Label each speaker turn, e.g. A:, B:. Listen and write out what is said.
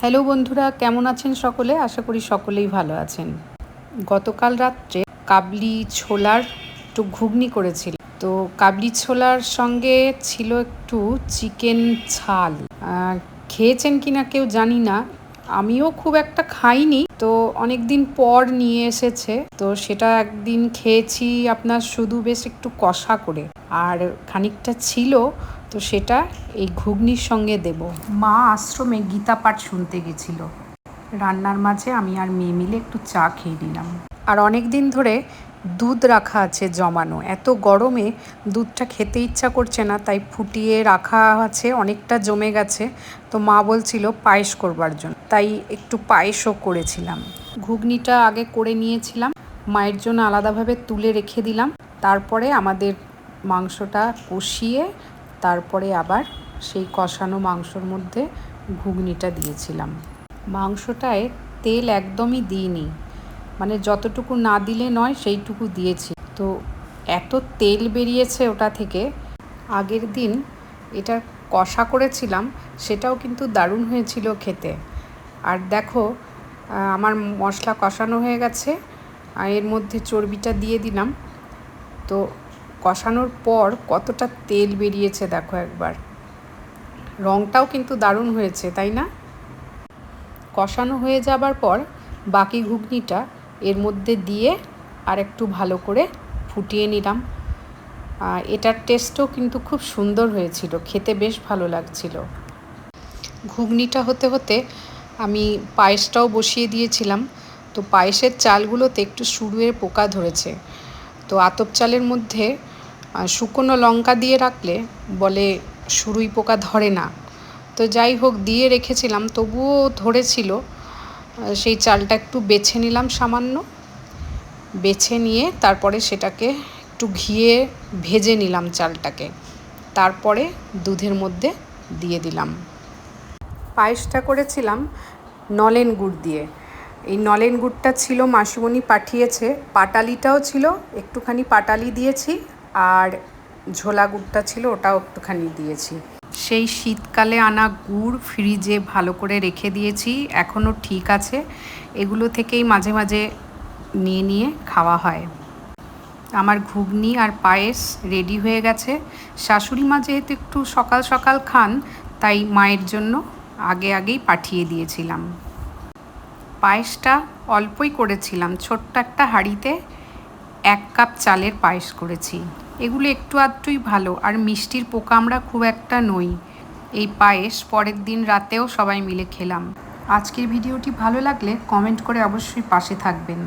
A: Hello বন্ধুরা, কেমন আছেন সকলে? আশা করি সকলেই ভালো আছেন। গতকাল রাত্রে কাবলি ছোলার একটু ঘুগনি করেছিল। তো কাবলি ছোলার সঙ্গে ছিল একটু চিকেন ছাল। খেয়েছেন কিনা কেউ জানি না। আমিও খুব একটা খাইনি। তো অনেক দিন পর নিয়ে এসেছে। তো সেটা একদিন খেয়েছি আপনার শুধু বেশ একটু কষা করে। আর খানিকটা ছিল, তো সেটা এই ঘুগনির সঙ্গে দেব। মা আশ্রমে গীতা পাঠ শুনতে গেছিল। রান্নার মাঝে আমি আর মেয়ে মিলে একটু চা খেয়ে নিলাম। আর অনেক দিন ধরে দুধ রাখা আছে জমানো। এত গরমে দুধটা খেতে ইচ্ছা করছে না, তাই ফুটিয়ে রাখা আছে, অনেকটা জমে গেছে। তো মা বলছিল পায়েস করবার জন্য, তাই একটু পায়েসও করেছিলাম। ঘুগনিটা আগে করে নিয়েছিলাম, মায়ের জন্য আলাদাভাবে তুলে রেখে দিলাম। তারপরে আমাদের মাংসটা কষিয়ে তারপরে আবার সেই কষানো মাংসর মধ্যে ঘুগনিটা দিয়েছিলাম। মাংসটায় তেল একদমই দিইনি। মানে যতটুকু না দিলে নয়, সেইটুকু দিয়েছি। তো এত তেল বেরিয়েছে ওটা থেকে, আগের দিন এটা কষা করেছিলাম, সেটাও কিন্তু দারুণ হয়েছিল খেতে। আর দেখো আমার মশলা কষানো হয়ে গেছে, আর এর মধ্যে চর্বিটা দিয়ে দিলাম। তো কষানোর পর কতটা তেল বেরিয়েছে দেখো একবার। রঙটাও কিন্তু দারুণ হয়েছে, তাই না? কষানো হয়ে যাবার পর বাকি ঘুগনিটা এর মধ্যে দিয়ে আর একটু ভালো করে ফুটিয়ে নিলাম। এটার টেস্টও কিন্তু খুব সুন্দর হয়েছিল, খেতে বেশ ভালো লাগছিল। ঘুগনিটা হতে হতে আমি পায়েসটাও বসিয়ে দিয়েছিলাম। তো পায়েসের চালগুলোতে একটু সুরুয়ের পোকা ধরেছে। তো আতপ চালের মধ্যে শুকনো লঙ্কা দিয়ে রাখলে বলে সুরুই পোকা ধরে না। তো যাই হোক, দিয়ে রেখেছিলাম, তবুও ধরেছিল। সেই চালটা একটু বেছে নিলাম সামান্য। বেছে নিয়ে তারপরে সেটাকে একটু ঘিয়ে ভেজে নিলাম চালটাকে। তারপরে দুধের মধ্যে দিয়ে দিলাম। পায়েসটা করেছিলাম নলেন গুড় দিয়ে। এই নলেন গুড়টা ছিল, মাসিমণি পাঠিয়েছে। পাটালিটাও ছিল, একটুখানি পাটালি দিয়েছি। আর ঝোলা গুড়টা ছিল, ওটাও একটুখানি দিয়েছি। সেই শীতকালে আনা গুড় ফ্রিজে ভালো করে রেখে দিয়েছি, এখনও ঠিক আছে। এগুলো থেকেই মাঝে মাঝে নিয়ে নিয়ে খাওয়া হয়। আমার ঘুগনি আর পায়েস রেডি হয়ে গেছে। শাশুড়ি মা যেহেতু একটু সকাল সকাল খান, তাই মায়ের জন্য আগে আগেই পাঠিয়ে দিয়েছিলাম। পায়েসটা অল্পই করেছিলাম, ছোট্ট একটা হাঁড়িতে এক কাপ চালের পায়েস করেছি। এগুলো একটু আধটুই ভালো। আর মিষ্টির পোকা আমরা খুব একটা নই। এই পায়েস পরের দিন রাতেও সবাই মিলে খেলাম। আজকের ভিডিওটি ভালো লাগলে কমেন্ট করে অবশ্যই পাশে থাকবেন।